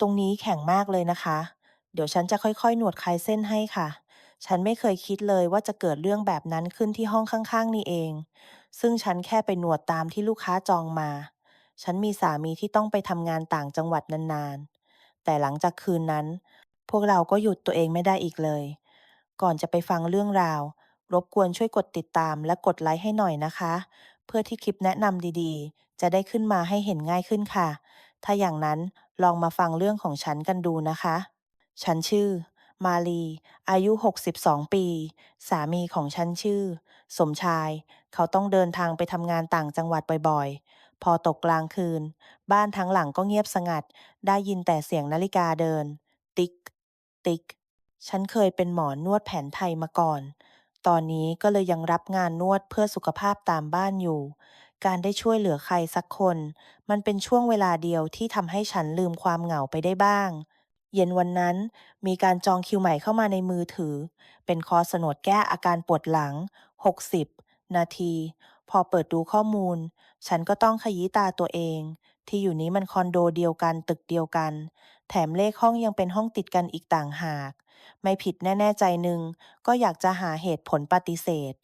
ตรงนี้แข็งมากเลยนะคะ เดี๋ยวฉันจะค่อยๆ หนวดคลายเส้นให้ค่ะ ฉันไม่เคยคิดเลยว่าจะเกิดเรื่องแบบนั้นขึ้นที่ห้องข้างๆ นี่เอง ซึ่งฉันแค่ไปหนวดตามที่ลูกค้าจองมา ฉันมีสามีที่ต้องไปทำงานต่างจังหวัดนานๆ แต่หลังจากคืนนั้น พวกเราก็หยุดตัวเองไม่ได้อีกเลย ก่อนจะไปฟังเรื่องราว รบกวนช่วยกดติดตามและกดไลค์ให้หน่อยนะคะ เพื่อที่คลิปแนะนำดีๆ จะได้ขึ้นมาให้เห็นง่ายขึ้นค่ะ ถ้าอย่างนั้นลองมาฟังเรื่องของฉันกันดูนะคะ ฉันชื่อ มาลี อายุ 62 ปี สามีของฉันชื่อ สมชาย เขาต้องเดินทางไปทำงานต่างจังหวัดบ่อยๆ พอตกกลางคืน บ้านทั้งหลังก็เงียบสงัด ได้ยินแต่เสียงนาฬิกาเดิน ติ๊ก ติ๊ก ฉันเคยเป็นหมอนวดแผนไทยมาก่อน ตอนนี้ก็เลยยังรับงานนวดเพื่อสุขภาพตามบ้านอยู่ การได้ช่วยเหลือใครสักคน มันเป็นช่วงเวลาเดียวที่ทำให้ฉันลืมความเหงาไปได้บ้าง เย็นวันนั้นมีการจองคิวใหม่เข้ามาในมือถือ เป็นคอสนวดแก้อาการปวดหลัง 60 นาที พอเปิดดูข้อมูล ฉันก็ต้องขยี้ตาตัวเอง ที่อยู่นี้มันคอนโดเดียวกันตึกเดียวกัน แถมเลขห้องยังเป็นห้องติดกันอีกต่างหาก ไม่ผิดแน่ ๆ ใจหนึ่งก็อยากจะหาเหตุผลปฏิเสธ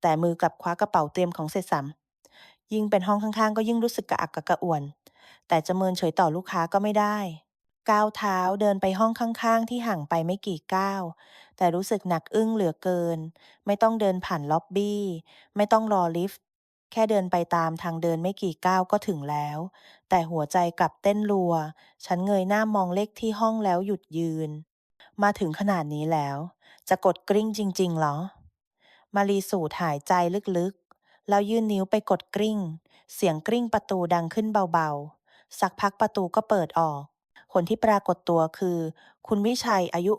แต่มือกลับคว้ากระเป๋าเตรียมของเสร็จสัม ยิ่งเป็นห้องข้างๆ ก็ยิ่งรู้สึกกระอักกระกระอ่วน แต่จะเมินเฉยต่อลูกค้าก็ไม่ได้ ก้าวเท้าเดินไปห้องข้างๆ ที่ห่างไปไม่กี่ก้าว แต่รู้สึกหนักอึ้งเหลือเกิน ไม่ต้องเดินผ่านล็อบบี้ ไม่ต้องรอลิฟต์ แค่เดินไปตามทางเดินไม่กี่ก้าวก็ถึงแล้ว แต่หัวใจกลับเต้นรัว ฉันเงยหน้ามองเลขที่ห้องแล้วหยุดยืน มาถึงขนาดนี้แล้ว จะกดกริ่งจริงๆเหรอ มารีสูดหายใจลึกๆ แล้วยื่นนิ้วไปกดกริ่งเสียงกริ่งประตูดังขึ้นเบาๆ สักพักประตูก็เปิดออก คนที่ปรากฏตัวคือ คุณวิชัยอายุ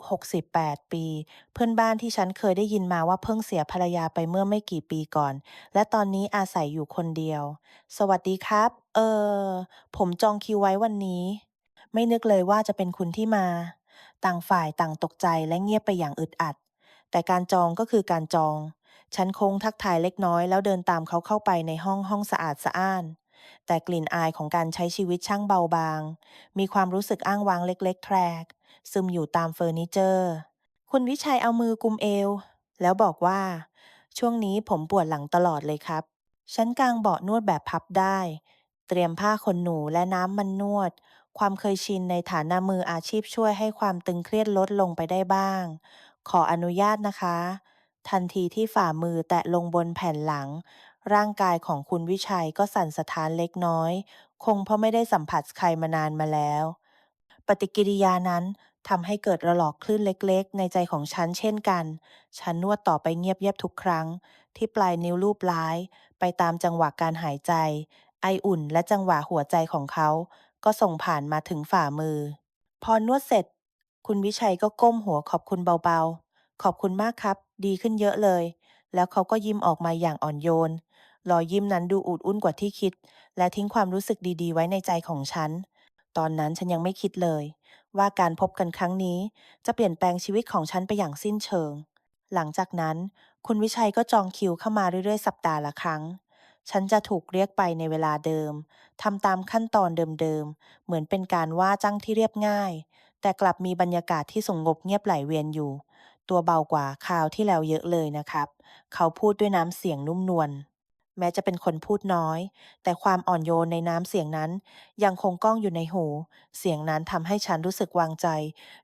68 ปี เพื่อนบ้านที่ฉันเคยได้ยินมาว่าเพิ่งเสียภรรยาไปเมื่อไม่กี่ปีก่อน และตอนนี้อาศัยอยู่คนเดียว สวัสดีครับ เออ ผมจองคิวไว้วันนี้ ไม่นึกเลยว่าจะเป็นคุณที่มา ต่างฝ่ายต่างตกใจและเงียบไปอย่างอึดอัด แต่การจองก็คือการจอง ฉันคงทักทายเล็กน้อยแล้วเดินตามเขาเข้าไปในห้องห้องสะอาดสะอ้าน แต่กลิ่นอายของการใช้ชีวิตช่างเบาบาง มีความรู้สึกอ้างว้างเล็กๆ แทรก ซึมอยู่ตามเฟอร์นิเจอร์ คุณวิชัยเอามือกุมเอว แล้วบอกว่า ช่วงนี้ผมปวดหลังตลอดเลยครับ ฉันกางเบาะนวดแบบพับได้ เตรียมผ้าขนหนูและน้ำมันนวด ความเคยชินในฐานะมืออาชีพช่วยให้ความตึงเครียดลดลงไปได้บ้าง ขออนุญาตนะคะ ทันทีที่ฝ่ามือแตะลงบนแผ่นหลัง ร่างกายของคุณวิชัยก็สั่นสะท้านเล็กน้อย คงเพราะไม่ได้สัมผัสใครมานานมาแล้ว ปฏิกิริยานั้นทำให้เกิดระลอกคลื่นเล็กๆ ในใจของฉันเช่นกัน ฉันนวดต่อไปเงียบๆทุกครั้ง ที่ปลายนิ้วลูบร้าย ไปตามจังหวะการหายใจ ไออุ่นและจังหวะหัวใจของเขา ก็ส่งผ่านมาถึงฝ่ามือ พอนวดเสร็จ คุณวิชัยก็ก้มหัวขอบคุณเบาๆ ขอบคุณมากครับ ดีขึ้นเยอะเลย แล้วเขาก็ยิ้มออกมาอย่างอ่อนโยน รอยยิ้มนั้นดูอุดอุ่นกว่าที่คิด และทิ้งความรู้สึกดีๆ ไว้ในใจของฉัน ตอนนั้นฉันยังไม่คิดเลย ว่าการพบกันครั้งนี้ จะเปลี่ยนแปลงชีวิตของฉันไปอย่างสิ้นเชิง หลังจากนั้น คุณวิชัยก็จองคิวเข้ามาเรื่อยๆ สัปดาห์ละครั้ง ฉันจะถูกเรียกไปในเวลาเดิมทำตามขั้นตอนเดิมๆ เหมือนเป็นการว่าจ้างที่เรียบง่าย แต่กลับมีบรรยากาศที่สงบเงียบไหลเวียนอยู่ ตัวเบากว่าคราวที่แล้วเยอะเลยนะครับ เขาพูดด้วยน้ำเสียงนุ่มนวลแม้จะเป็นคนพูดน้อย แต่ความอ่อนโยนในน้ำเสียงนั้น ยังคงก้องอยู่ในหู เสียงนั้นทำให้ฉันรู้สึกวางใจ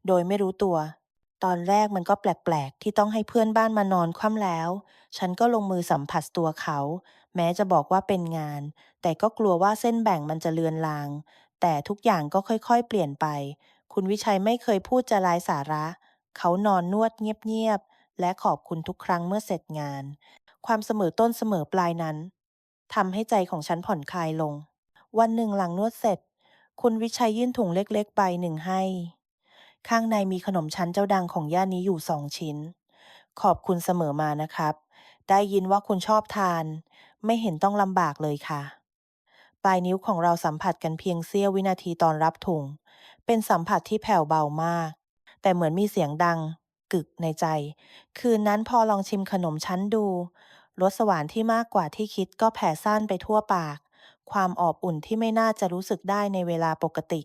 โดยไม่รู้ตัว ตอนแรกมันก็แปลกๆ ที่ต้องให้เพื่อนบ้านมานอนคว่ำแล้ว ฉันก็ลงมือสัมผัสตัวเขา แม้จะบอกว่าเป็นงาน แต่ก็กลัวว่าเส้นแบ่งมันจะเลือนลาง แต่ทุกอย่างก็ค่อยๆ เปลี่ยนไป คุณวิชัยไม่เคยพูดจะร้ายสาระเขานอนนวดเงียบๆ และขอบคุณทุกครั้งเมื่อเสร็จงาน ความเสมอต้นเสมอปลายนั้นทำให้ใจของฉันผ่อนคลายลง วันหนึ่งหลังนวดเสร็จ คุณวิชัยยื่นถุงเล็กๆ ใบหนึ่งให้ ข้างในมีขนมชั้นเจ้าดังของย่านนี้อยู่สองชิ้น ขอบคุณเสมอมานะครับ ได้ยินว่าคุณชอบทาน ไม่เห็นต้องลำบากเลยค่ะปลายนิ้วของเราสัมผัสกันเพียงเสี้ยววินาทีตอนรับถุง เป็นสัมผัสที่แผ่วเบามาก แต่เหมือนมีเสียงดัง กึกในใจ คืนนั้นพอลองชิมขนมชั้นดูรสหวานที่มากกว่าที่คิดก็แผ่ซ่านไปทั่วปาก ความอบอุ่นที่ไม่น่าจะรู้สึกได้ในเวลาปกติ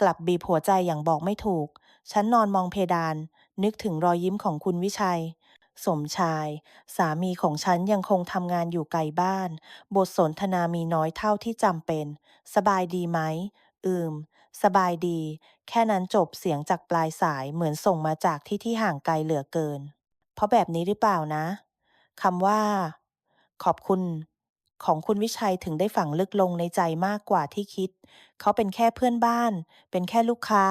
กลับบีบหัวใจอย่างบอกไม่ถูก ฉันนอนมองเพดาน นึกถึงรอยยิ้มของคุณวิชัย สมชาย สามีของฉันยังคงทำงานอยู่ไกลบ้าน บทสนทนามีน้อยเท่าที่จำเป็น สบายดีไหม อืม สบายดี แค่นั้นจบเสียงจากปลายสายเหมือนส่งมาจากที่ที่ห่างไกลเหลือเกิน เพราะแบบนี้หรือเปล่านะคำว่า ขอบคุณ ของคุณวิชัยถึงได้ฝังลึกลงในใจมากกว่าที่คิด เขาเป็นแค่เพื่อนบ้าน เป็นแค่ลูกค้า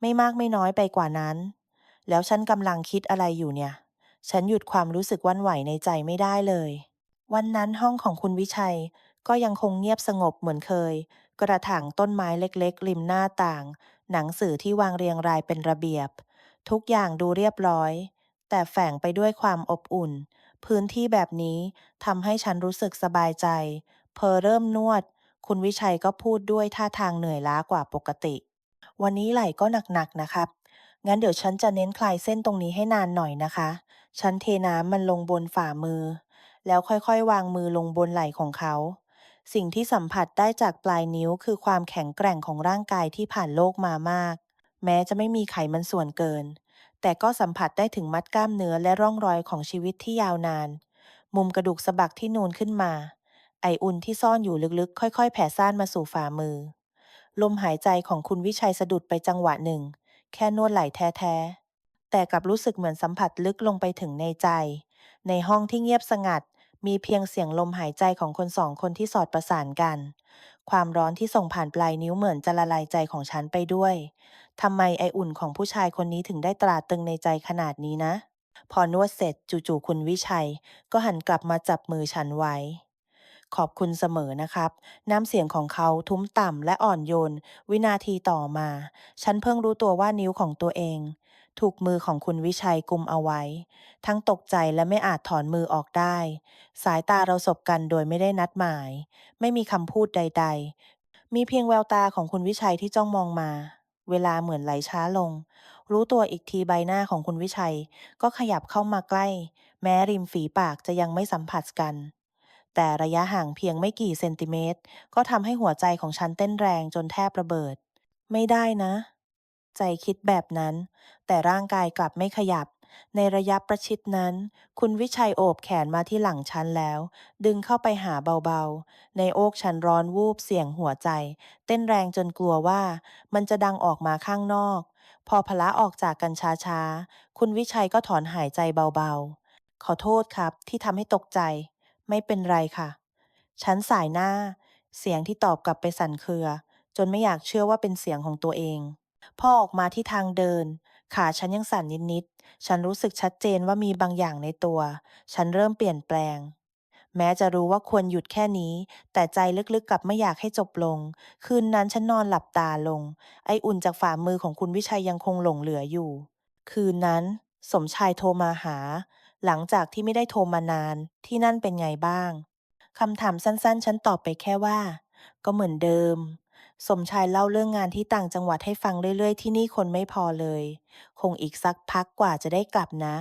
ไม่มากไม่น้อยไปกว่านั้น แล้วฉันกำลังคิดอะไรอยู่เนี่ย ฉันหยุดความรู้สึกวันไหวในใจไม่ได้เลย วันนั้นห้องของคุณวิชัยก็ยังคงเงียบสงบเหมือนเคย กระถางต้นไม้เล็กๆ ริมหน้าต่าง หนังสือที่วางเรียงรายเป็นระเบียบ ทุกอย่างดูเรียบร้อย แต่แฝงไปด้วยความอบอุ่น พื้นที่แบบนี้ทำให้ฉันรู้สึกสบายใจ เพอเริ่มนวด คุณวิชัยก็พูดด้วยท่าทางเหนื่อยล้ากว่าปกติ วันนี้ไหล่ก็หนักๆนะครับ งั้นเดี๋ยวฉันจะเน้นคลายเส้นตรงนี้ให้นานหน่อยนะคะ ฉันเทน้ำมันลงบนฝ่ามือ แล้วค่อยๆ วางมือลงบนไหล่ของเขา สิ่งที่สัมผัสได้จากปลายนิ้วคือความแข็งแกร่งของร่างกายที่ผ่านโลกมามาก แม้จะไม่มีไขมันส่วนเกิน แต่ก็สัมผัสได้ถึงมัดกล้ามเนื้อและร่องรอยของชีวิตที่ยาวนาน มุมกระดูกสะบักที่นูนขึ้นมา ไออุ่นที่ซ่อนอยู่ลึกๆ ค่อยๆ แผ่ซ่านมาสู่ฝ่ามือ ลมหายใจของคุณวิชัยสะดุดไปจังหวะหนึ่ง แค่นวดไหล่แท้ๆแต่กลับรู้สึกเหมือนสัมผัสลึกลงไปถึงในใจ ในห้องที่เงียบสงัด มีเพียงเสียงลมหายใจของคนสองคนที่สอดประสานกัน ความร้อนที่ส่งผ่านปลายนิ้วเหมือนจะละลายใจของฉันไปด้วย ทำไมไออุ่นของผู้ชายคนนี้ถึงได้ตราตรึงในใจขนาดนี้นะ พอนวดเสร็จจู่ๆคุณวิชัย ก็หันกลับมาจับมือฉันไว้ ขอบคุณเสมอนะครับ น้ำเสียงของเขาทุ้มต่ำและอ่อนโยน วินาทีต่อมา ฉันเพิ่งรู้ตัวว่านิ้วของตัวเอง ถูกมือของคุณวิชัยกุมเอาไว้ ทั้งตกใจและไม่อาจถอนมือออกได้ สายตาเราสบกันโดยไม่ได้นัดหมาย ไม่มีคำพูดใด ๆ มีเพียงแววตาของคุณวิชัยที่จ้องมองมา เวลาเหมือนไหลช้าลง รู้ตัวอีกทีใบหน้าของคุณวิชัย ก็ขยับเข้ามาใกล้ แม้ริมฝีปากจะยังไม่สัมผัสกันแต่ระยะห่างเพียงไม่กี่เซนติเมตร ก็ทำให้หัวใจของฉันเต้นแรงจนแทบระเบิด ไม่ได้นะ ใจคิดแบบนั้น แต่ร่างกายกลับไม่ขยับ ในระยะประชิดนั้น คุณวิชัยโอบแขนมาที่หลังฉันแล้ว ดึงเข้าไปหาเบาๆ ในอกฉันร้อนวูบเสียงหัวใจ เต้นแรงจนกลัวว่า มันจะดังออกมาข้างนอก พอพละออกจากกันช้าๆ คุณวิชัยก็ถอนหายใจเบาๆ ขอโทษครับที่ทำให้ตกใจ ไม่เป็นไรค่ะ ฉันสายหน้า เสียงที่ตอบกลับไปสั่นเครือ จนไม่อยากเชื่อว่าเป็นเสียงของตัวเอง พอออกมาที่ทางเดิน ขาฉันยังสั่นนิดๆ ฉันรู้สึกชัดเจนว่ามีบางอย่างในตัว ฉันเริ่มเปลี่ยนแปลง แม้จะรู้ว่าควรหยุดแค่นี้ แต่ใจลึกๆกลับไม่อยากให้จบลง คืนนั้นฉันนอนหลับตาลง ไออุ่นจากฝ่ามือของคุณวิชัยยังคงหลงเหลืออยู่ คืนนั้น สมชายโทรมาหา หลังจากที่ไม่ได้โทรมานาน ที่นั่นเป็นไงบ้างคำถามสั้นๆ ฉันตอบไปแค่ว่า ก็เหมือนเดิม สมชายเล่าเรื่องงานที่ต่างจังหวัดให้ฟังเรื่อยๆ ที่นี่คนไม่พอเลย คงอีกสักพักกว่าจะได้กลับนะ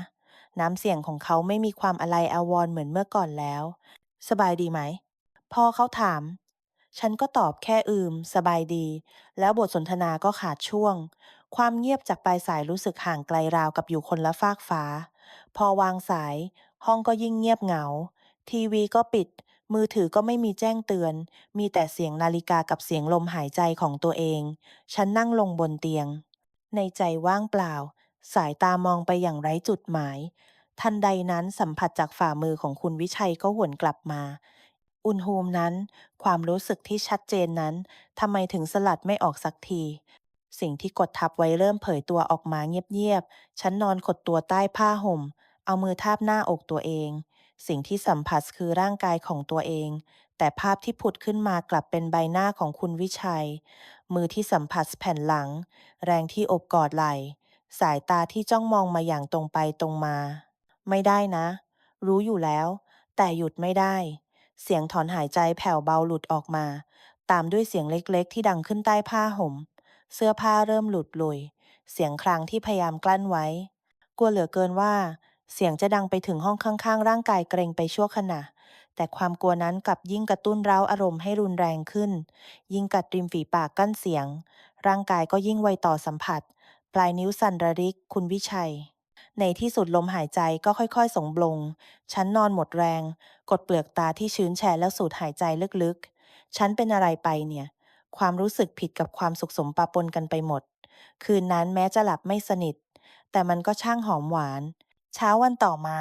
น้ำเสียงของเขาไม่มีความอะไรอาวร์เหมือนเมื่อก่อนแล้ว สบายดีไหมพ่อเขาถาม ฉันก็ตอบแค่อืม สบายดี แล้วบทสนทนาก็ขาดช่วง ความเงียบจากปลายสายรู้สึกห่างไกลราวกับอยู่คนละฟากฟ้า พอวางสาย ห้องก็ยิ่งเงียบเหงา ทีวีก็ปิด มือถือก็ไม่มีแจ้งเตือน มีแต่เสียงนาฬิกากับเสียงลมหายใจของตัวเอง ฉันนั่งลงบนเตียง ในใจว่างเปล่า สายตามองไปอย่างไร้จุดหมาย ทันใดนั้นสัมผัสจากฝ่ามือของคุณวิชัยก็หวนกลับมา อุณหภูมินั้น ความรู้สึกที่ชัดเจนนั้นทำไมถึงสลัดไม่ออกสักที สิ่งที่กดทับไว้เริ่มเผยตัวออกมาเงียบๆ ฉันนอนขดตัวใต้ผ้าห่ม เอามือทาบหน้าอกตัวเอง สิ่งที่สัมผัสคือร่างกายของตัวเอง แต่ภาพที่ผุดขึ้นมากลับเป็นใบหน้าของคุณวิชัย มือที่สัมผัสแผ่นหลัง แรงที่อบกอดไหล่ สายตาที่จ้องมองมาอย่างตรงไปตรงมา ไม่ได้นะ รู้อยู่แล้ว แต่หยุดไม่ได้ เสียงถอนหายใจแผ่วเบาหลุดออกมา ตามด้วยเสียงเล็กๆ ที่ดังขึ้นใต้ผ้าห่ม เสื้อผ้าเริ่มหลุดลุย เสียงครางที่พยายามกลั้นไว้ กลัวเหลือเกินว่า เสียงจะดังไปถึงห้องข้างๆ ร่างกายเกรงไปชั่วขณะ แต่ความกลัวนั้นกลับยิ่งกระตุ้นเร้าอารมณ์ให้รุนแรงขึ้น ยิ่งกัดริมฝีปากกั้นเสียง ร่างกายก็ยิ่งไวต่อสัมผัส ปลายนิ้วสั่นระริก คุณวิชัย ในที่สุดลมหายใจก็ค่อยๆส่งบลง ฉันนอนหมดแรง กดเปลือกตาที่ชื้นแฉะแล้วสูดหายใจลึกๆ ฉันเป็นอะไรไปเนี่ย ความรู้สึกผิดกับความสุขสมปะปนกันไปหมด คืนนั้นแม้จะหลับไม่สนิท แต่มันก็ช่างหอมหวาน เช้าวันต่อมา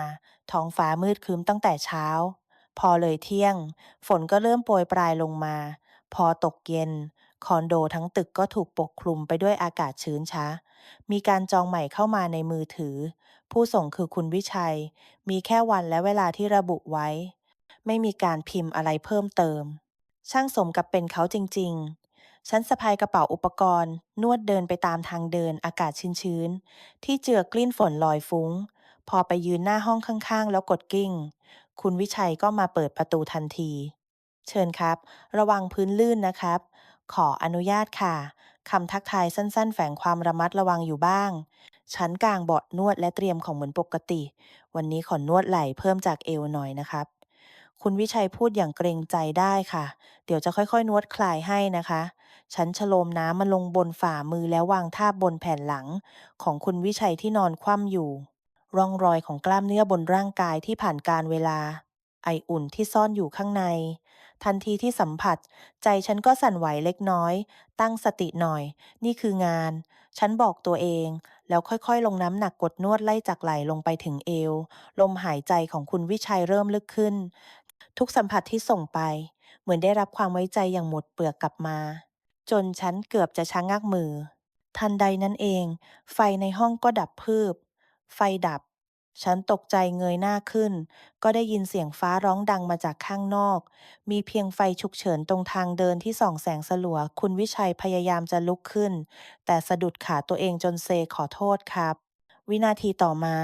ท้องฟ้ามืดครึ้มตั้งแต่เช้า พอเลยเที่ยง ฝนก็เริ่มโปรยปลายลงมา พอตกเย็น คอนโดทั้งตึกก็ถูกปกคลุมไปด้วยอากาศชื้นช้า มีการจองใหม่เข้ามาในมือถือ ผู้ส่งคือคุณวิชัย มีแค่วันและเวลาที่ระบุไว้ ไม่มีการพิมพ์อะไรเพิ่มเติม ช่างสมกับเป็นเขาจริง ๆฉันสะพายกระเป๋าอุปกรณ์ นวดเดินไปตามทางเดินอากาศชื้นๆ ที่เจือกลิ้นฝนลอยฟุ้ง พอไปยืนหน้าห้องข้างๆ แล้วกดกิ้ง คุณวิชัยก็มาเปิดประตูทันที เชิญครับ ระวังพื้นลื่นนะครับ ขออนุญาตค่ะคำทักทายสั้นๆ แฝงความระมัดระวังอยู่บ้างฉันกางเบาะนวดและเตรียมของเหมือนปกติ วันนี้ขอนวดไหล่เพิ่มจากเอวหน่อยนะครับ คุณวิชัยพูดอย่างเกรงใจได้ค่ะ เดี๋ยวจะค่อยๆ นวดคลายให้นะคะ ฉันชโลมน้ำมาลงบนฝ่ามือแล้ววางท่าบนแผ่นหลัง ของคุณวิชัยที่นอนคว่ำอยู่ ร่องรอยของกล้ามเนื้อบนร่างกายที่ผ่านการเวลา ไออุ่นที่ซ่อนอยู่ข้างใน ทันทีที่สัมผัส ใจฉันก็สั่นไหวเล็กน้อย ตั้งสติหน่อย นี่คืองาน ฉันบอกตัวเอง แล้วค่อยๆ ลงน้ำหนักกดนวดไล่จากไหล่ลงไปถึงเอว ลมหายใจของคุณวิชัยเริ่มลึกขึ้น ทุกสัมผัสที่ส่งไป เหมือนได้รับความไว้ใจอย่างหมดเปลือกกลับมา จนฉันเกือบจะชะงักมือ ทันใดนั้นเอง ไฟในห้องก็ดับพรึบ ไฟดับ ฉันตกใจเงยหน้าขึ้น ก็ได้ยินเสียงฟ้าร้องดังมาจากข้างนอก มีเพียงไฟฉุกเฉินตรงทางเดินที่ส่องแสงสลัว คุณวิชัยพยายามจะลุกขึ้น แต่สะดุดขาตัวเองจนเซขอโทษครับ วินาทีต่อมา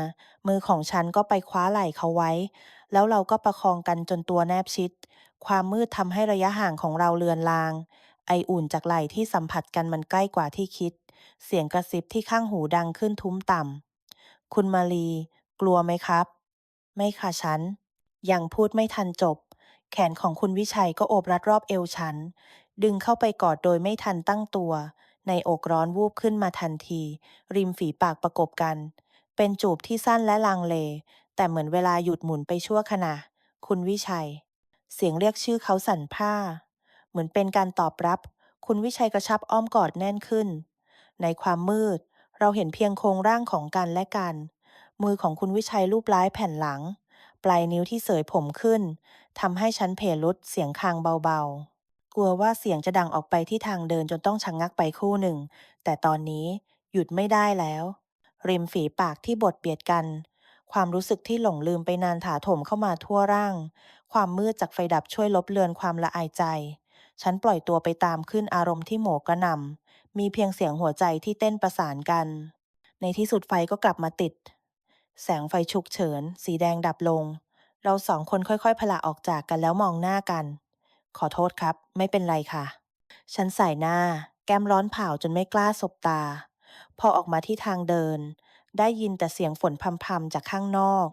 มือของฉันก็ไปคว้าไหล่เขาไว้ แล้วเราก็ประคองกันจนตัวแนบชิด ความมืดทำให้ระยะห่างของเราเลือนลาง ไออุ่นจากไหล่ที่สัมผัสกันมันใกล้กว่าที่คิด เสียงกระซิบที่ข้างหูดังขึ้นทุ้มต่ำ คุณมาลี กลัวไหมครับ ไม่ค่ะฉัน ยังพูดไม่ทันจบ แขนของคุณวิชัยก็โอบรัดรอบเอวฉัน ดึงเข้าไปกอดโดยไม่ทันตั้งตัว ในอกร้อนวูบขึ้นมาทันที ริมฝีปากประกบกัน เป็นจูบที่สั้นและลังเล แต่เหมือนเวลาหยุดหมุนไปชั่วขณะ คุณวิชัย เสียงเรียกชื่อเขาสั่นพร่าเหมือนเป็นการตอบรับ คุณวิชัยกระชับอ้อมกอดแน่นขึ้น ในความมืด เราเห็นเพียงโครงร่างของกันและกัน มือของคุณวิชัยลูบล้ายแผ่นหลัง ปลายนิ้วที่เสยผมขึ้นทำให้ฉันเพลุดเสียงคางเบาๆ กลัวว่าเสียงจะดังออกไปที่ทางเดินจนต้องชะงงักไปคู่หนึ่ง แต่ตอนนี้หยุดไม่ได้แล้ว ริมฝีปากที่บดเบียดกัน ความรู้สึกที่หลงลืมไปนานถาโถมเข้ามาทั่วร่าง ความมืดจากไฟดับช่วยลบเลือนความละอายใจ ฉันปล่อยตัวไปตามขึ้นอารมณ์ที่โหมกระหน่ำมีเพียงเสียงหัวใจที่เต้นประสานกัน ในที่สุดไฟก็กลับมาติด แสงไฟฉุกเฉิน สีแดงดับลง เราสองคนค่อยๆพละออกจากกันแล้วมองหน้ากัน ขอโทษครับ ไม่เป็นไรค่ะ ฉันใสายหน้า แก้มร้อนเผาจนไม่กล้าสบตา พอออกมาที่ทางเดิน ได้ยินแต่เสียงฝนพรำๆจากข้างนอก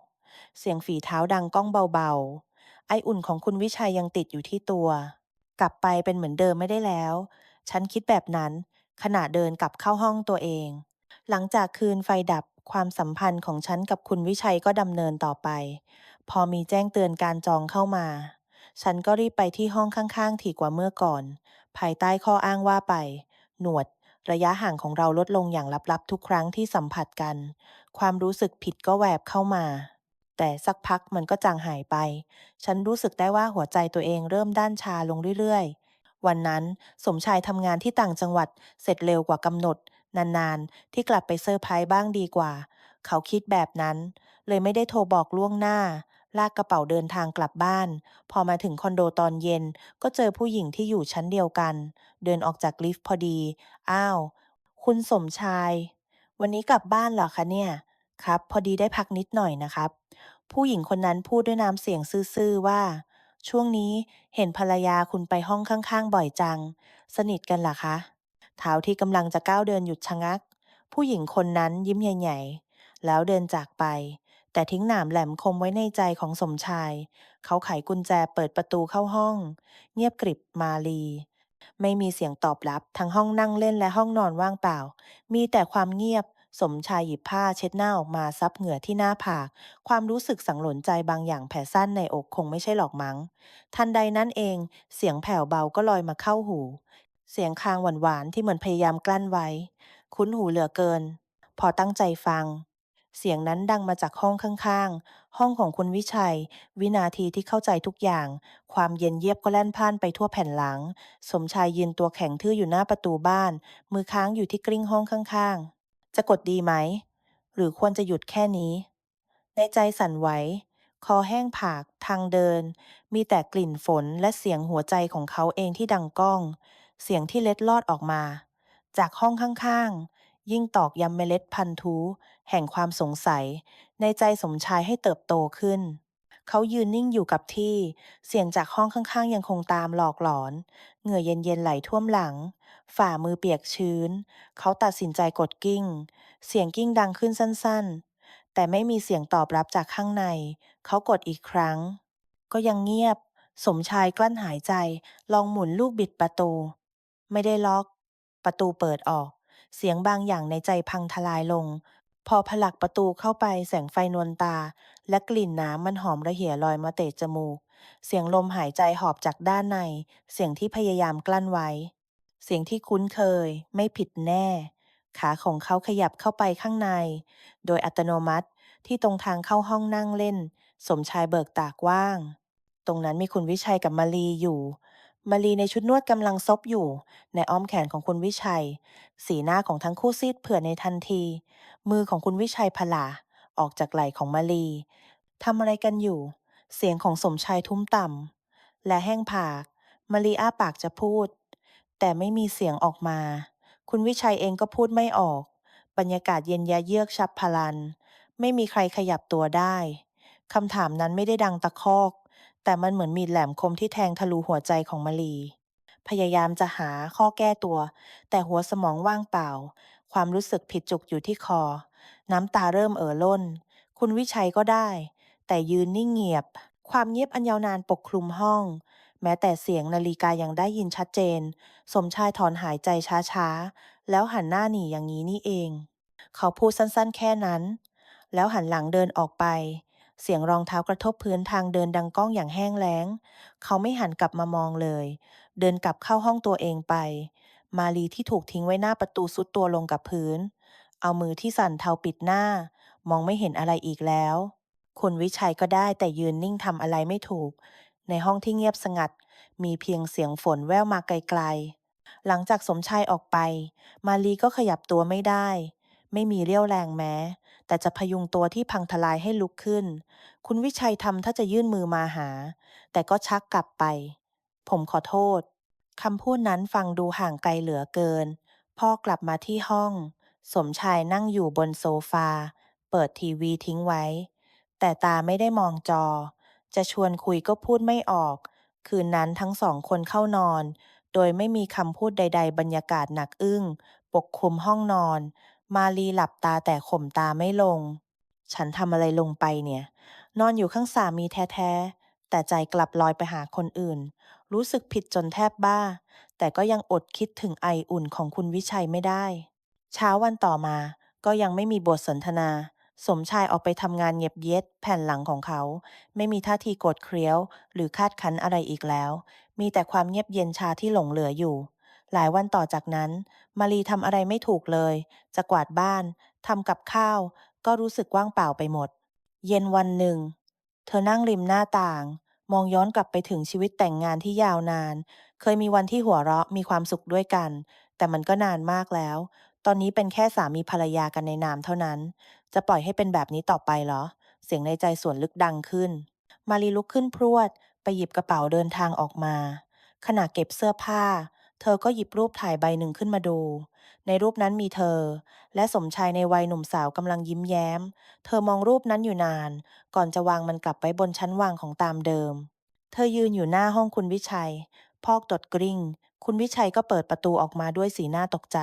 เสียงฝีเท้าดังก้องเบาๆไออุ่นของคุณวิชัยยังติดอยู่ที่ตัว กลับไปเป็นเหมือนเดิมไม่ได้แล้ว ฉันคิดแบบนั้น ขณะเดินกลับเข้าห้องตัวเอง หลังจากคืนไฟดับความสัมพันธ์ของฉันกับคุณวิชัยก็ดำเนินต่อไป พอมีแจ้งเตือนการจองเข้ามา ฉันก็รีบไปที่ห้องข้างๆ ถี่กว่าเมื่อก่อน ภายใต้ข้ออ้างว่าไป หนวด ระยะห่างของเราลดลงอย่างลับๆ ทุกครั้งที่สัมผัสกัน ความรู้สึกผิดก็แวบเข้ามา แต่สักพักมันก็จางหายไป ฉันรู้สึกได้ว่าหัวใจตัวเองเริ่มด้านชาลงเรื่อยๆ วันนั้นสมชายทำงานที่ต่างจังหวัดเสร็จเร็วกว่ากำหนด นานๆ ที่กลับไปเซอร์ไพรส์บ้างดีกว่า เขาคิดแบบนั้น เลยไม่ได้โทรบอกล่วงหน้า ลากกระเป๋าเดินทางกลับบ้าน พอมาถึงคอนโดตอนเย็น ก็เจอผู้หญิงที่อยู่ชั้นเดียวกัน เดินออกจากลิฟต์พอดี อ้าว คุณสมชาย วันนี้กลับบ้านเหรอคะเนี่ย ครับ พอดีได้พักนิดหน่อยนะครับ ผู้หญิงคนนั้นพูดด้วยน้ำเสียงซื่อๆว่า ช่วงนี้เห็นภรรยาคุณไปห้องข้างๆ บ่อยจัง สนิทกันเหรอคะ เท้าที่กำลังจะก้าวเดินหยุดชะงัก ผู้หญิงคนนั้นยิ้มใหญ่ๆ แล้วเดินจากไป แต่ทิ้งหนามแหลมคมไว้ในใจของสมชาย เขาไขกุญแจเปิดประตูเข้าห้อง เงียบกริบมาลี ไม่มีเสียงตอบรับ ทั้งห้องนั่งเล่นและห้องนอนว่างเปล่า มีแต่ความเงียบ สมชายหยิบผ้าเช็ดหน้าออกมาซับเหงื่อที่หน้าผาก ความรู้สึกสังหรณ์ใจบางอย่างแผ่ซ่านในอกคงไม่ใช่หรอกมั้ง ทันใดนั้นเอง เสียงแผ่วเบาก็ลอยมาเข้าหู เสียงคางหวานๆที่เหมือนพยายามกลั้นไว้ คุ้นหูเหลือเกิน พอตั้งใจฟัง เสียงนั้นดังมาจากห้องข้างๆ ห้องของคุณวิชัย วินาทีที่เข้าใจทุกอย่าง ความเย็นเยียบก็แล่นพ่านไปทั่วแผ่นหลัง สมชายยืนตัวแข็งทื่ออยู่หน้าประตูบ้าน มือค้างอยู่ที่กริ่งห้องข้างๆ จะกดดีไหม หรือควรจะหยุดแค่นี้ ในใจสั่นไหว คอแห้งผาก ทางเดิน มีแต่กลิ่นฝนและเสียงหัวใจของเขาเองที่ดังก้อง เสียงที่เล็ดลอดออกมา จากห้องข้างๆ ยิ่งตอกย้ำเมล็ดพันธุ์แห่งความสงสัย ในใจสมชายให้เติบโตขึ้น เขายืนนิ่งอยู่กับที่ เสียงจากห้องข้างๆ ยังคงตามหลอกหลอน เหงื่อเย็นๆไหลท่วมหลัง ฝ่ามือเปียกชื้น เขาตัดสินใจกดกิ้ง เสียงกิ้งดังขึ้นสั้นๆ แต่ไม่มีเสียงตอบรับจากข้างใน เขากดอีกครั้ง ก็ยังเงียบ สมชายกลั้นหายใจ ลองหมุนลูกบิดประตู ไม่ได้ล็อก ประตูเปิดออก เสียงบางอย่างในใจพังทลายลง พอผลักประตูเข้าไปแสงไฟนวลตา และกลิ่นน้ำมันหอมระเหยลอยมาเตะจมูก เสียงลมหายใจหอบจากด้านใน เสียงที่พยายามกลั้นไว้ เสียงที่คุ้นเคย ไม่ผิดแน่ ขาของเขาขยับเข้าไปข้างใน โดยอัตโนมัติที่ตรงทางเข้าห้องนั่งเล่น สมชายเบิกตากว้าง ตรงนั้นมีคุณวิชัยกับมาลีอยู่ มาลีในชุดนวดกำลังซบอยู่ ในอ้อมแขนของคุณวิชัย สีหน้าของทั้งคู่ซีดเผื่อในทันที มือของคุณวิชัยผลาออกจากไหล่ของมาลีทำอะไรกันอยู่ เสียงของสมชายทุ้มต่ำและแห้งผาก มาลีอ้าปากจะพูด แต่ไม่มีเสียงออกมา คุณวิชัยเองก็พูดไม่ออก บรรยากาศเย็นยะเยือกฉับพลัน ไม่มีใครขยับตัวได้คำถามนั้นไม่ได้ดังตะคอก แต่มันเหมือนมีดแหลมคมที่แทงทะลุหัวใจของมาลีพยายามจะหาข้อแก้ตัว แต่หัวสมองว่างเปล่า ความรู้สึกผิดจุกอยู่ที่คอ น้ำตาเริ่มเอ่อล้น คุณวิชัยก็ได้ แต่ยืนนิ่งเงียบ ความเงียบอันยาวนานปกคลุมห้อง แม้แต่เสียงนาฬิกายังได้ยินชัดเจน สมชายถอนหายใจช้าๆ แล้วหันหน้าหนีอย่างนี้นี่เอง เขาพูดสั้นๆ แค่นั้น แล้วหันหลังเดินออกไป เสียงรองเท้ากระทบพื้นทางเดินดังก้องอย่างแห้งแล้ง เขาไม่หันกลับมามองเลย เดินกลับเข้าห้องตัวเองไป มาลีที่ถูกทิ้งไว้หน้าประตูสุดตัวลงกับพื้น เอามือที่สั่นเทาปิดหน้า มองไม่เห็นอะไรอีกแล้วคุณวิชัยก็ได้แต่ยืนนิ่งทำอะไรไม่ถูก ในห้องที่เงียบสงัด มีเพียงเสียงฝนแว่วมาไกลๆ หลังจากสมชายออกไป มาลีก็ขยับตัวไม่ได้ ไม่มีเรี่ยวแรงแม้ แต่จะพยุงตัวที่พังทลายให้ลุกขึ้น คุณวิชัยทำถ้าจะยื่นมือมาหา แต่ก็ชักกลับไป ผมขอโทษคำพูดนั้นฟังดูห่างไกลเหลือเกิน พ่อกลับมาที่ห้อง สมชายนั่งอยู่บนโซฟา เปิดทีวีทิ้งไว้ แต่ตาไม่ได้มองจอ จะชวนคุยก็พูดไม่ออก คืนนั้นทั้งสองคนเข้านอน โดยไม่มีคำพูดใด ๆ บรรยากาศหนักอึ้ง ปกคลุมห้องนอน มาลีหลับตาแต่ข่มตาไม่ลง ฉันทำอะไรลงไปเนี่ย นอนอยู่ข้างสามีแท้ๆ แต่ใจกลับลอยไปหาคนอื่น รู้สึกผิดจนแทบบ้า แต่ก็ยังอดคิดถึงไออุ่นของคุณวิชัยไม่ได้ เช้าวันต่อมาก็ยังไม่มีบทสนทนา สมชายออกไปทำงานเงียบเย็ดแผ่นหลังของเขา ไม่มีท่าทีโกรธเคี้ยว หรือคาดคั้นอะไรอีกแล้ว มีแต่ความเงียบเย็นชาที่หลงเหลืออยู่ หลายวันต่อจากนั้น มารีทำอะไรไม่ถูกเลย จะกวาดบ้านทำกับข้าว ก็รู้สึกว่างเปล่าไปหมด เย็นวันหนึ่ง เธอนั่งริมหน้าต่าง มองย้อนกลับไปถึงชีวิตแต่งงานที่ยาวนาน เคยมีวันที่หัวเราะมีความสุขด้วยกัน แต่มันก็นานมากแล้ว ตอนนี้เป็นแค่สามีภรรยากันในนามเท่านั้น จะปล่อยให้เป็นแบบนี้ต่อไปเหรอ เสียงในใจส่วนลึกดังขึ้น มารีลุกขึ้นพรวด ไปหยิบกระเป๋าเดินทางออกมา ขณะเก็บเสื้อผ้า เธอก็หยิบรูปถ่ายใบหนึ่งขึ้นมาดู ในรูปนั้นมีเธอ และสมชายในวัยหนุ่มสาวกำลังยิ้มแย้ม เธอมองรูปนั้นอยู่นาน ก่อนจะวางมันกลับไว้บนชั้นวางของตามเดิม เธอยืนอยู่หน้าห้องคุณวิชัย พอกตดกริ่ง คุณวิชัยก็เปิดประตูออกมาด้วยสีหน้าตกใจ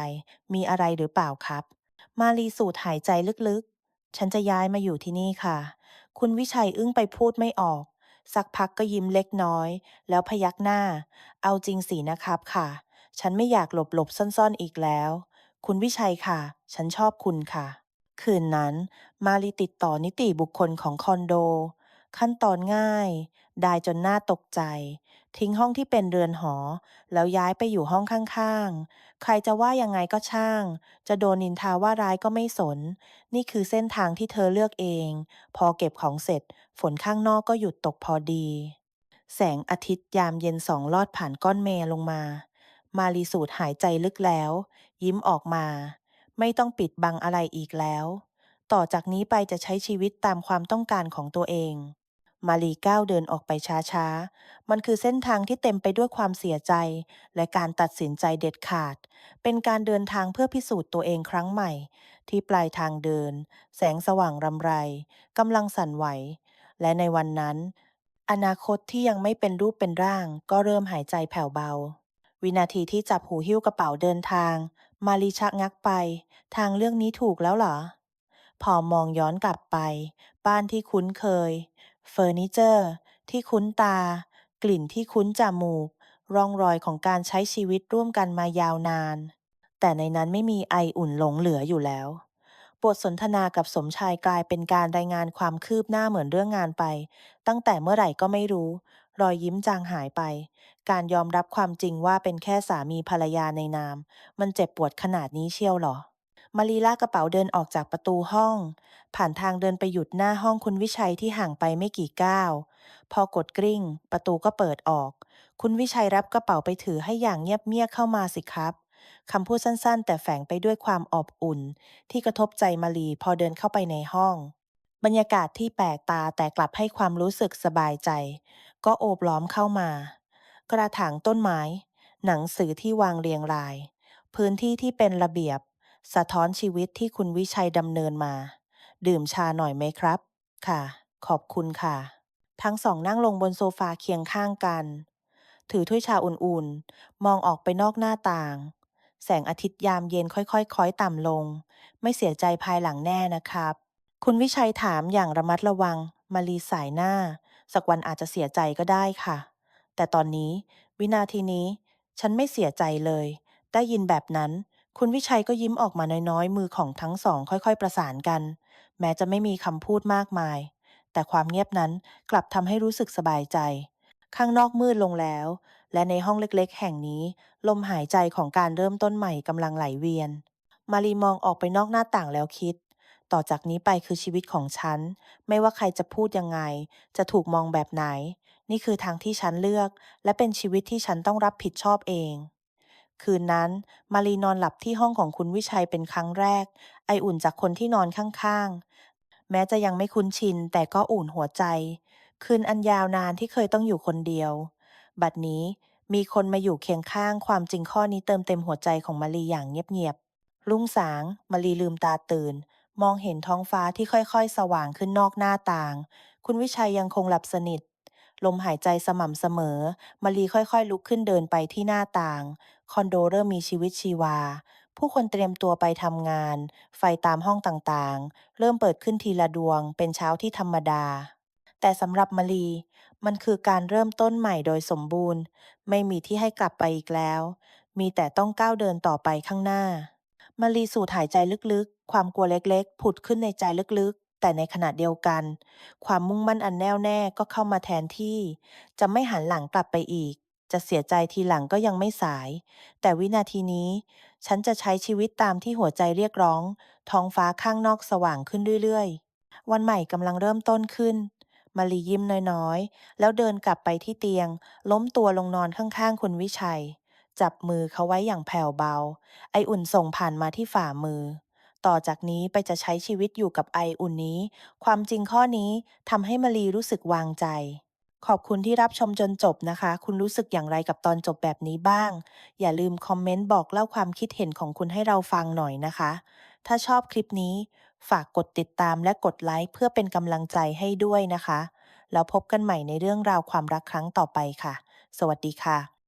มีอะไรหรือเปล่าครับ มาลีสูดหายใจลึกๆ ฉันจะย้ายมาอยู่ที่นี่ค่ะ คุณวิชัยอึ้งไปพูดไม่ออก สักพักก็ยิ้มเล็กน้อย แล้วพยักหน้า เอาจริงสินะครับค่ะ ฉันไม่อยากหลบหลบซ่อนๆอีกแล้ว คุณวิชัยค่ะ ฉันชอบคุณค่ะ คืนนั้น มาลีติดต่อนิติบุคคลของคอนโด ขั้นตอนง่าย ได้จนน่าตกใจ ทิ้งห้องที่เป็นเรือนหอ แล้วย้ายไปอยู่ห้องข้างๆ ใครจะว่ายังไงก็ช่าง จะโดนนินทาว่าร้ายก็ไม่สน นี่คือเส้นทางที่เธอเลือกเอง พอเก็บของเสร็จ ฝนข้างนอกก็หยุดตกพอดี แสงอาทิตย์ยามเย็นสองลอดผ่านก้อนเมลงมา มาลีสูดหายใจลึกแล้ว ยิ้มออกมา ไม่ต้องปิดบังอะไรอีกแล้วต่อจากนี้ไปจะใช้ชีวิตตามความต้องการของตัวเอง มาลีก้าวเดินออกไปช้าๆ มันคือเส้นทางที่เต็มไปด้วยความเสียใจ และการตัดสินใจเด็ดขาด เป็นการเดินทางเพื่อพิสูจน์ตัวเองครั้งใหม่ ที่ปลายทางเดิน แสงสว่างรำไรกำลังสั่นไหว และในวันนั้น อนาคตที่ยังไม่เป็นรูปเป็นร่าง ก็เริ่มหายใจแผ่วเบา วินาทีที่จับหูหิ้วกระเป๋าเดินทาง มาลีชะงักไป ทางเลือกนี้ถูกแล้วเหรอพอมองย้อนกลับไป บ้านที่คุ้นเคย เฟอร์นิเจอร์ ที่คุ้นตา กลิ่นที่คุ้นจมูก ร่องรอยของการใช้ชีวิตร่วมกันมายาวนาน แต่ในนั้นไม่มีไออุ่นหลงเหลืออยู่แล้ว บทสนทนากับสมชายกลายเป็นการรายงานความคืบหน้าเหมือนเรื่องงานไป ตั้งแต่เมื่อไหร่ก็ไม่รู้ รอยยิ้มจางหายไป การยอมรับความจริงว่าเป็นแค่สามีภรรยาในนาม มันเจ็บปวดขนาดนี้เชียวหรอ มารีลากระเป๋าเดินออกจากประตูห้อง ผ่านทางเดินไปหยุดหน้าห้องคุณวิชัยที่ห่างไปไม่กี่ก้าว พอกดกริ่ง ประตูก็เปิดออก คุณวิชัยรับกระเป๋าไปถือให้อย่างเงียบๆเข้ามาสิครับคำพูดสั้นๆ แต่แฝงไปด้วยความอบอุ่น ที่กระทบใจมารีพอเดินเข้าไปในห้อง บรรยากาศที่แปลกตาแต่กลับให้ความรู้สึกสบายใจ ก็โอบล้อมเข้ามา กระถางต้นไม้ หนังสือที่วางเรียงราย พื้นที่ที่เป็นระเบียบ สะท้อนชีวิตที่คุณวิชัยดำเนินมา ดื่มชาหน่อยไหมครับ ค่ะ ขอบคุณค่ะ ทั้งสองนั่งลงบนโซฟาเคียงข้างกัน ถือถ้วยชาอุ่นๆ มองออกไปนอกหน้าต่าง แสงอาทิตย์ยามเย็นค่อยๆคคล้อยต่ำลง ไม่เสียใจภายหลังแน่นะครับ คุณวิชัยถามอย่างระมัดระวัง มาลีสายหน้า สักวันอาจจะเสียใจก็ได้ค่ะ แต่ตอนนี้ วินาทีนี้ ฉันไม่เสียใจเลย ได้ยินแบบนั้น คุณวิชัยก็ยิ้มออกมาน้อยๆ มือของทั้งสองค่อยๆ ประสานกัน แม้จะไม่มีคำพูดมากมาย แต่ความเงียบนั้นกลับทำให้รู้สึกสบายใจ ข้างนอกมืดลงแล้ว และในห้องเล็กๆ แห่งนี้ ลมหายใจของการเริ่มต้นใหม่กำลังไหลเวียน มารีมองออกไปนอกหน้าต่างแล้วคิด ต่อจากนี้ไปคือชีวิตของฉัน ไม่ว่าใครจะพูดยังไง จะถูกมองแบบไหน นี่คือทางที่ฉันเลือก และเป็นชีวิตที่ฉันต้องรับผิดชอบเอง คืนนั้น มารีนอนหลับที่ห้องของคุณวิชัยเป็นครั้งแรก ไออุ่นจากคนที่นอนข้างๆ แม้จะยังไม่คุ้นชิน แต่ก็อุ่นหัวใจ คืนอันยาวนานที่เคยต้องอยู่คนเดียว บัดนี้มีคนมาอยู่เคียงข้างความจริงข้อนี้เติมเต็มหัวใจของมารีอย่างเงียบๆรุ่งสางมารีลืมตาตื่น มองเห็นท้องฟ้าที่ค่อยๆ สว่างขึ้นนอกหน้าต่าง คุณวิชัยยังคงหลับสนิท ลมหายใจสม่ำเสมอ มารีค่อยๆ ลุกขึ้นเดินไปที่หน้าต่าง คอนโดเริ่มมีชีวิตชีวา ผู้คนเตรียมตัวไปทำงาน ไฟตามห้องต่างๆ เริ่มเปิดขึ้นทีละดวง เป็นเช้าที่ธรรมดา แต่สำหรับมารีมันคือการเริ่มต้นใหม่โดยสมบูรณ์ ไม่มีที่ให้กลับไปอีกแล้ว มีแต่ต้องก้าวเดินต่อไปข้างหน้ามารีสูดหายใจลึกๆ ความกลัวเล็กๆ ผุดขึ้นในใจลึกๆ แต่ในขณะเดียวกัน ความมุ่งมั่นอันแน่วแน่ก็เข้ามาแทนที่ จะไม่หันหลังกลับไปอีก จะเสียใจทีหลังก็ยังไม่สาย แต่วินาทีนี้ ฉันจะใช้ชีวิตตามที่หัวใจเรียกร้อง ท้องฟ้าข้างนอกสว่างขึ้นเรื่อยๆ วันใหม่กำลังเริ่มต้นขึ้นมารียิ้มน้อยๆ แล้วเดินกลับไปที่เตียง ล้มตัวลงนอนข้างๆ คุณวิชัย จับมือเขาไว้อย่างแผ่วเบา ไออุ่นส่งผ่านมาที่ฝ่ามือ ต่อจากนี้ไปจะใช้ชีวิตอยู่กับไออุ่นนี้ ความจริงข้อนี้ทำให้มารีรู้สึกวางใจ ขอบคุณที่รับชมจนจบนะคะ คุณรู้สึกอย่างไรกับตอนจบแบบนี้บ้าง อย่าลืมคอมเมนต์บอกเล่าความคิดเห็นของคุณให้เราฟังหน่อยนะคะ ถ้าชอบคลิปนี้ ฝากกดติดตามและกดไลค์เพื่อเป็นกำลังใจให้ด้วยนะคะ แล้วพบกันใหม่ในเรื่องราวความรักครั้งต่อไปค่ะ สวัสดีค่ะ